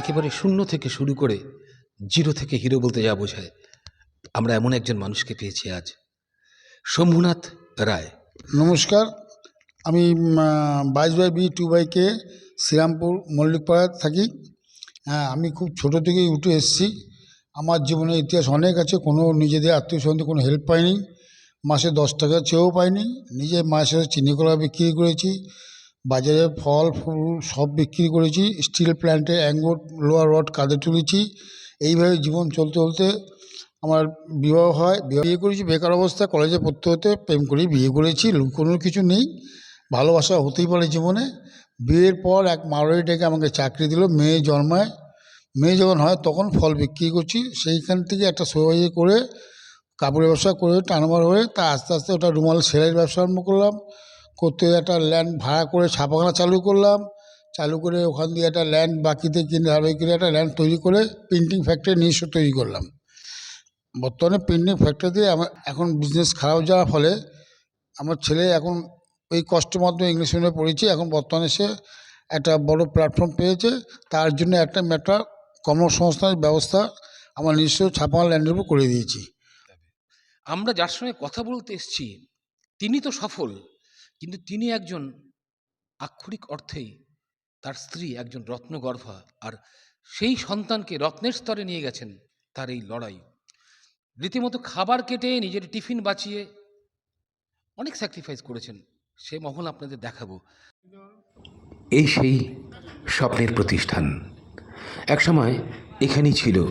একেবারে শূন্য থেকে শুরু করে জিরো থেকে হিরো বলতে যা বোঝায়, আমরা এমন একজন মানুষকে পেয়েছি আজ। শম্ভুনাথ রায়। নমস্কার, আমি বাইশ by B, two by K, Serampore Mallickpara থাকি। হ্যাঁ আমি খুব ছোটো থেকেই উঠে এসেছি। আমার জীবনের ইতিহাস অনেক আছে, কোনো নিজেদের আত্মীয় স্বজনদের কোনো হেল্প পাইনি। মাসে দশ টাকা চেয়েও পাইনি। নিজে মায়ের সাথে চিনি কলা বিক্রি করেছি। বাজারে ফল, ফুল সব বিক্রি করেছি। স্টিল প্ল্যান্টে অ্যাঙ্গোট লোয়ার রড কাঁধে তুলেছি। এইভাবে জীবন চলতে চলতে আমার বিবাহ হয়। বিবাহ বিয়ে করেছি, বেকার অবস্থায় কলেজে পড়তে হতে প্রেম করেই বিয়ে করেছি। কোনো কিছু নেই। ভালোবাসা হতেই পারে জীবনে। বিয়ের পর এক মারোয়ারি ডেকে আমাকে চাকরি দিল মেয়ে জন্মায়। মেয়ে যখন হয় তখন ফল বিক্রি করছি। সেইখান থেকে একটা সবাই করে কাপড়ের ব্যবসা করে টানবার হয়ে তা আস্তে আস্তে ওটা রুমাল, সেলাইয়ের ব্যবসা আরম্ভ করলাম। করতে একটা ল্যান্ড ভাড়া করে ছাপাখানা চালু করলাম। চালু করে ওখান দিয়ে একটা ল্যান্ড বাকিতে কিনে ধারাবাহিক করে একটা ল্যান্ড তৈরি করে প্রিন্টিং ফ্যাক্টরি নিজস্ব তৈরি করলাম। বর্তমানে প্রিন্টিং ফ্যাক্টরিতে আমার এখন বিজনেস খারাপ যাওয়ার ফলে আমার ছেলে এখন ওই কষ্ট মাধ্যমে ইংলিশ মিডিয়ামে পড়েছি। এখন বর্তমানে সে একটা বড় প্ল্যাটফর্ম পেয়েছে। তার জন্য একটা একটা কর্মসংস্থানের ব্যবস্থা আমার নিজস্ব ছাপানো ল্যান্ডের উপর করে দিয়েছি। আমরা যার সঙ্গে কথা বলতে এসেছি, তিনি তো সফল। কিন্তু তিনি একজন আক্ষরিক অর্থেই তার স্ত্রী, একজন রত্নগর্ভা আর সেই সন্তানকে রত্নের স্তরে নিয়ে গেছেন তার এই লড়াই। রীতিমতো খাবার কেটে নিজের টিফিন বাঁচিয়ে অনেক স্যাক্রিফাইস করেছেন। সে মহল আপনাদের দেখাবো। এই সেই স্বপ্নের প্রতিষ্ঠান। একসময় এখানেই ছিল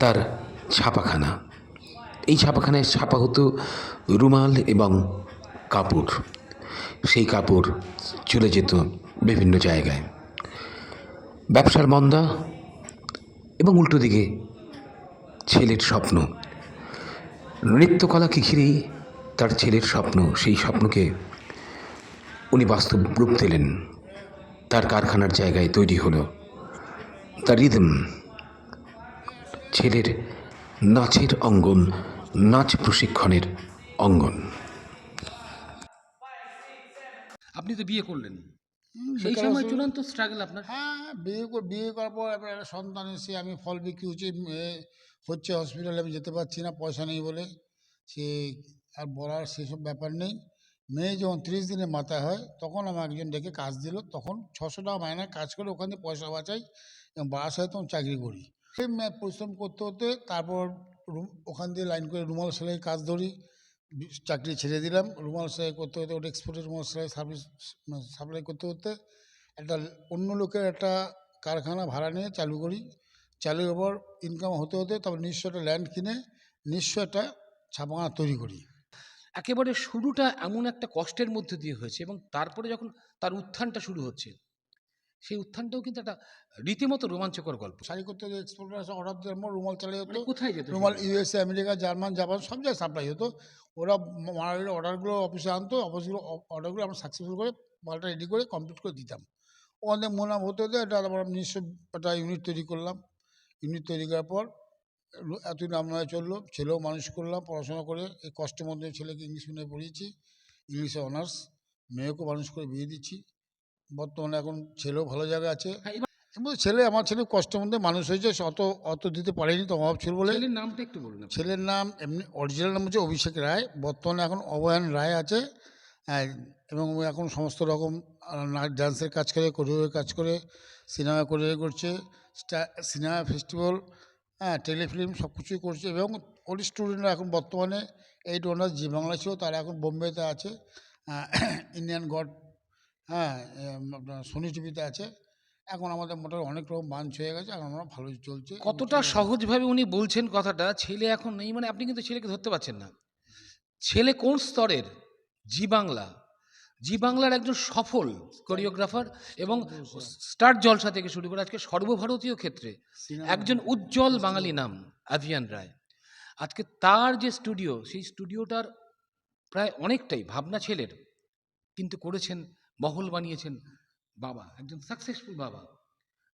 তার ছাপাখানা। এই ছাপাখানায় ছাপা হতো রুমাল এবং কাপড় সেই কাপড় চলে যেত বিভিন্ন জায়গায়। ব্যবসার মন্দা এবং উল্টো দিকে ছেলের স্বপ্ন। নৃত্যকলাকে ঘিরেই তার ছেলের স্বপ্ন, সেই স্বপ্নকে উনি বাস্তব রূপ দিলেন। তার কারখানার জায়গায় তৈরি হলো তার রিদম ছেলের নাচের অঙ্গন, নাচ প্রশিক্ষণের অঙ্গন। আপনি তো বিয়ে করলেন। সেই সময় চূড়ান্ত স্ট্রাগল আপনার? হ্যাঁ বিয়ে করে বিয়ে করার পর এবার একটা সন্তান এসে আমি ফল বিক্রি হচ্ছে হচ্ছে হসপিটালে আমি যেতে পারছি না পয়সা নেই বলে। সে আর বলার সেসব ব্যাপার নেই। মেয়ে যখন ত্রিশ দিনের মাথায় হয় তখন আমার একজন ডেকে কাজ দিল। তখন ছশো টাকা মায়নায় কাজ করে ওখান থেকে পয়সা বাঁচাই এবং বাসায় তখন চাকরি করি। সেই পরিশ্রম করতে করতে তারপর রুম ওখান দিয়ে লাইন করে রুমাল সেলাই কাজ ধরি। চাকরি ছেড়ে দিলাম, রুমাল সেলাই করতে করতে ওটা এক্সপোর্টের রুমাল সেলাই সার্ভিস সাপ্লাই করতে করতে একটা অন্য লোকের একটা কারখানা ভাড়া নিয়ে চালু করি। চালু হওয়ার পর ইনকাম হতে হতে তারপর নিশ্চয় একটা ল্যান্ড কিনে নিজস্ব একটা ছাপাখানা তৈরি করি। একেবারে শুরুটা এমন একটা কষ্টের মধ্যে দিয়ে হয়েছে এবং তারপরে যখন তার উত্থানটা শুরু হচ্ছে সেই উত্থানটাও কিন্তু একটা রীতিমতো রোমাঞ্চকর গল্প। শাড়ি করতে এক্সপোর্টার আসে অর্ডার দেওয়ার পর রুমাল চালাই হতো মানে কোথায় যেত রুমাল ইউএসএ আমেরিকা জার্মান জাপান সব জায়গায় সাপ্লাই হতো। ওরা মালের অর্ডারগুলো অফিসে আনতো অফিসগুলো অর্ডারগুলো আমরা সাকসেসফুল করে মালটা রেডি করে কমপ্লিট করে দিতাম। ওখানে মোনাম হতে হতে একটা আবার আমরা নিজস্ব একটা ইউনিট তৈরি করলাম। ইউনিট তৈরি করার পর এত নাম নয় চলল ছেলেও মানুষ করলাম পড়াশোনা করে। এই কষ্টের মধ্যে ছেলেকে ইংলিশ মিডিয়ামে পড়িয়েছি। ইংলিশে অনার্স মেয়েকেও মানুষ করে বিয়ে দিচ্ছি। বর্তমানে এখন ছেলেও ভালো জায়গায় আছে। হ্যাঁ, ছেলে আমার ছেলে কষ্ট মধ্যে মানুষ হয়েছে অত অত দিতে পারেনি তো অভাব ছিল বলে। ছেলের নামটা একটু বলুন ছেলের নাম এমনি অরিজিনাল নাম হচ্ছে অভিষেক রায়। বর্তমানে এখন অবয়ান রায় আছে। হ্যাঁ, এবং এখন সমস্ত রকম নাচ ডান্সের কাজ করে কোরিওর কাজ করে সিনেমা কোরিও করছে সিনেমা ফেস্টিভ্যাল হ্যাঁ টেলিফিল্ম সব কিছুই করছে। এবং ওর স্টুডেন্টরা এখন বর্তমানে এইট অনার্স জি বাংলা ছিল তারা এখন বোম্বেতে আছে। ইন্ডিয়ান গড হ্যাঁ আপনার সোনি টিভিতে আছে। এখন আমাদের মোটামুটি অনেক রকম বাঞ্চ হয়ে গেছে এখন আমরা ভালোই চলছে কতটা সহজভাবে উনি বলছেন কথাটা? ছেলে এখন নেই মানে আপনি কিন্তু ছেলেকে ধরতে পারছেন না। ছেলে কোন স্তরের? জি বাংলা। জি বাংলার একজন সফল কোরিওগ্রাফার এবং স্টার জলসা থেকে শুরু করে আজকে সর্বভারতীয় ক্ষেত্রে একজন উজ্জ্বল বাঙালি নাম আভিয়ান রায়। আজকে তার যে স্টুডিও সেই স্টুডিওটার প্রায় অনেকটাই ভাবনা ছেলের কিন্তু করেছেন মহল বানিয়েছেন বাবা একজন সাকসেসফুল বাবা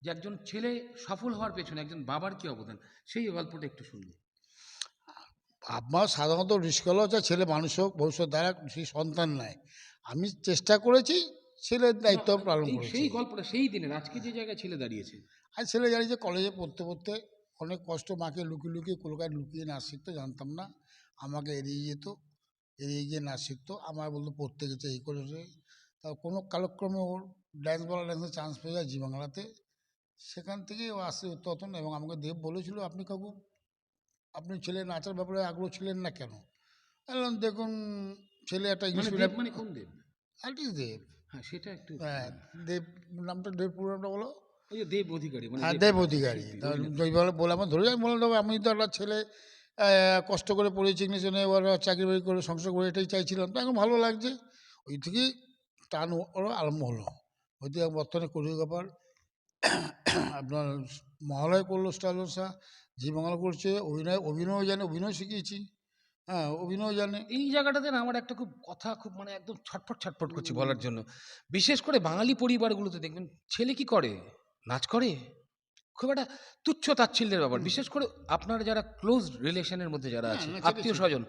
যে একজন ছেলে সফল হওয়ার পেছনে একজন বাবার কি অবদান সেই গল্পটা একটু শুনব। আমার সাধারণত রিস্ক হলো যে ছেলে মানুষ হোক ভবিষ্যৎ দ্বারা সেই সন্তান নেয় আমি চেষ্টা করেছি ছেলের দায়িত্ব পালন করেছে। সেই গল্পটা সেই দিনের আজকে যে জায়গায় ছেলে দাঁড়িয়েছে। আর ছেলে দাঁড়িয়েছে কলেজে পড়তে পড়তে অনেক কষ্ট মাকে লুকিয়ে লুকিয়ে কলকাতায় লুকিয়ে নাচ শিখতো জানতাম না। আমাকে এড়িয়ে যেত এড়িয়ে গিয়ে নাচ শিখতো আমার বলতো পড়তে গেছে এই করেছে তা কোনো কালক্রমে ওর ড্যান্স বলা ড্যান্সের চান্স পেয়ে যায় জি বাংলাতে সেখান থেকে ও আসে উত্তরতন এবং আমাকে দেব বলেছিল আপনি কাকু আপনি ছেলে নাচার ব্যাপারে আগ্রহ ছিলেন না কেন? বললাম দেখুন ছেলে একটা ইংলিশ মানে দেব মিডিয়াম মানে কোন দেব? আর্টিস্ট দেব। হ্যাঁ সেটা একটু হ্যাঁ দেব নামটা দেব পুরোটা ওই যে দেব অধিকারী মানে হ্যাঁ দেব- দেব অধিকারী বলে আমার ধরে আমি বললাম আমি তো একটা ছেলে কষ্ট করে পড়েছি ইংলিশ এবার চাকরি বাকরি করে সংসার করে এটাই চাইছিলাম। তো এখন ভালো লাগছে। ওই থেকেই টান আরম্ভ হলো। থেকে বর্তমানে কোরিওগ্রাফার আপনার মহালয় করল স্টাইলসা জি বাংলা করছে অভিনয় অভিনয় জানে অভিনয় শিখিয়েছি। হ্যাঁ অভিনয় জানে। এই জায়গাটাতে না আমার একটা খুব কথা খুব মানে একদম ছটফট ছটফট করছে বলার জন্য। বিশেষ করে বাঙালি পরিবারগুলোতে দেখবেন ছেলে কি করে? নাচ করে? খুব একটা তুচ্ছ তাচ্ছিল্যের ব্যাপার। বিশেষ করে আপনার যারা ক্লোজ রিলেশনের মধ্যে যারা আছে হ্যাঁ, আত্মীয় স্বজন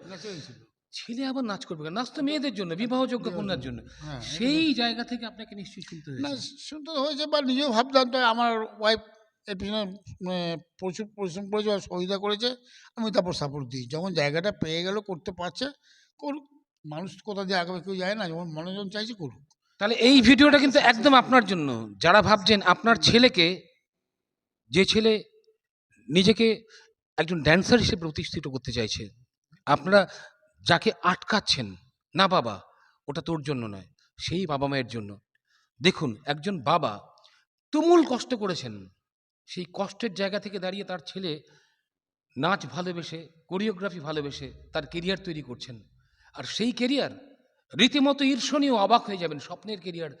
ছেলে আবার নাচ করবে? নাচ তো মেয়েদের জন্য বিবাহযোগ্য কন্যার জন্য। হ্যাঁ, সেই জায়গা থেকে আপনাকে নিশ্চয়ই শুনতে না হয়েছে? শুনতে হয়েছে বা নিজেও ভাবতাম তো আমার ওয়াইফ এর পিছনে মানে প্রচুর পরিশ্রম করেছে বা সহযোগিতা করেছে আমি তারপর সাপোর্ট দিই। যখন জায়গাটা পেয়ে গেল করতে পারছে করুক। মানুষ কোথা দিয়ে আগামী কেউ যায় না যেমন মনোজন চাইছে করুক। তাহলে এই ভিডিওটা কিন্তু একদম আপনার জন্য। যারা ভাবছেন আপনার ছেলেকে যে ছেলে নিজেকে একজন ড্যান্সার হিসেবে প্রতিষ্ঠিত করতে চাইছে আপনারা যাকে আটকাচ্ছেন, না বাবা, ওটা তোর জন্য নয়, সেই বাবা মায়ের জন্য। দেখুন, একজন বাবা তুমুল কষ্ট করেছেন। সেই কষ্টের জায়গা থেকে দাঁড়িয়ে তার ছেলে নাচ ভালোবেসে, কোরিওগ্রাফি ভালোবেসে তার কেরিয়ার তৈরি করছেন। আর সেই কেরিয়ার রীতিমতো ঈর্ষণীয় অবাক হয়ে যাবেন স্বপ্নের কেরিয়ার।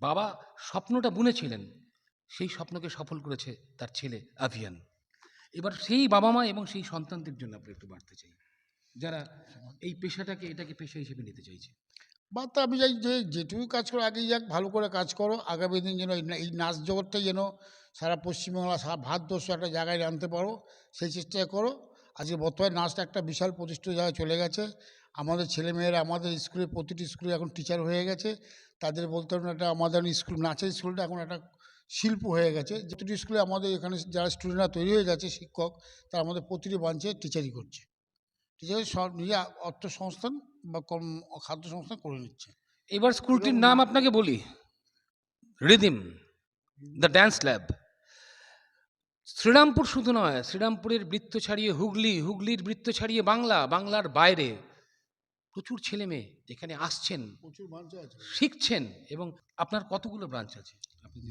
বাবা স্বপ্নটা বুনেছিলেন, সেই স্বপ্নকে সফল করেছে তার ছেলে আভিয়ান। এবার সেই বাবা মা এবং সেই সন্তানদের জন্য আপনি একটু বাড়তে চাই। যারা এই পেশাটাকে, এটাকে পেশা হিসেবে নিতে চাইছে? বা তা আমি চাই যে, যেটুকু কাজ করো, আগেই যাক, ভালো করে কাজ করো, আগামী দিন যেন এই নাচ জগৎটা যেন সারা পশ্চিমবাংলা, সারা ভারতবর্ষ একটা জায়গায় আনতে পারো, সেই চেষ্টা করো। আজকে বর্তমানে নাচটা একটা বিশাল প্রতিষ্ঠিত জায়গায় চলে গেছে। আমাদের ছেলেমেয়েরা, আমাদের স্কুলে প্রতিটি স্কুলে এখন টিচার হয়ে গেছে। তাদের বলতে হবে একটা আমাদের স্কুল, নাচের স্কুলটা এখন একটা শিল্প হয়ে গেছে। যেটুকু স্কুলে আমাদের এখানে যারা স্টুডেন্টরা তৈরি হয়ে যাচ্ছে, শিক্ষক, তারা আমাদের প্রতিটি ব্রাঞ্চে টিচারই করছে। টিচারের সব নিজে অর্থসংস্থান বা কর্ম খাদ্য সংস্থান করে নিচ্ছে। এবার স্কুলটির নাম আপনাকে বলি। Rhythm the dance lab. Serampore শুধু নয় শ্রীরামপুরের বৃত্ত ছাড়িয়ে হুগলি হুগলির বৃত্ত ছাড়িয়ে বাংলা বাংলার বাইরে প্রচুর ছেলে মেয়ে এখানে আসছেন প্রচুর ব্রাঞ্চ আছে। শিখছেন এবং আপনার কতগুলো ব্রাঞ্চ আছে?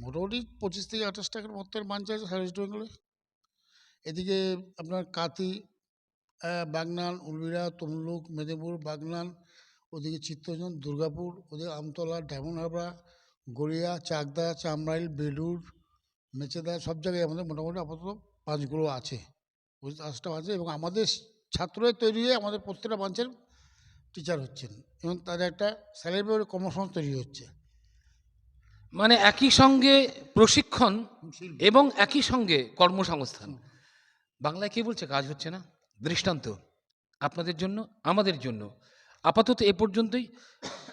মোটামুটি পঁচিশ থেকে আঠাশ টাকার মধ্যে ব্রাঞ্চ আছে সারা ওয়েস্ট বেঙ্গলে এদিকে আপনার কাতি বাগনান উলবিরা তমলুক মেদিনীপুর বাগনান ওদিকে চিত্তরঞ্জন দুর্গাপুর ওদিকে আমতলা ডায়মন্ড হারবার গড়িয়া চাকদা চামড়াইল বেলুর মেচেদা সব জায়গায় আমাদের মোটামুটি আপাতত ব্রাঞ্চগুলো আছে। পঁচিশ আঠাশটা আছে এবং আমাদের ছাত্ররা তৈরি হয়ে আমাদের প্রত্যেকটা ব্রাঞ্চের টিচার হচ্ছেন এবং তাদের একটা স্যালারি কর্মসংস্থান তৈরি হচ্ছে। মানে একই সঙ্গে প্রশিক্ষণ এবং একই সঙ্গে কর্মসংস্থান। বাংলায় কে বলছে? কাজ হচ্ছে না? দৃষ্টান্ত। আপনাদের জন্য, আমাদের জন্য। আপাতত এ পর্যন্তই।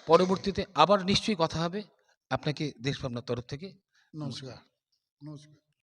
পরবর্তীতে আবার নিশ্চয়ই কথা হবে। আপনাকে দেশভাবনার তরফ থেকে। নমস্কার। নমস্কার।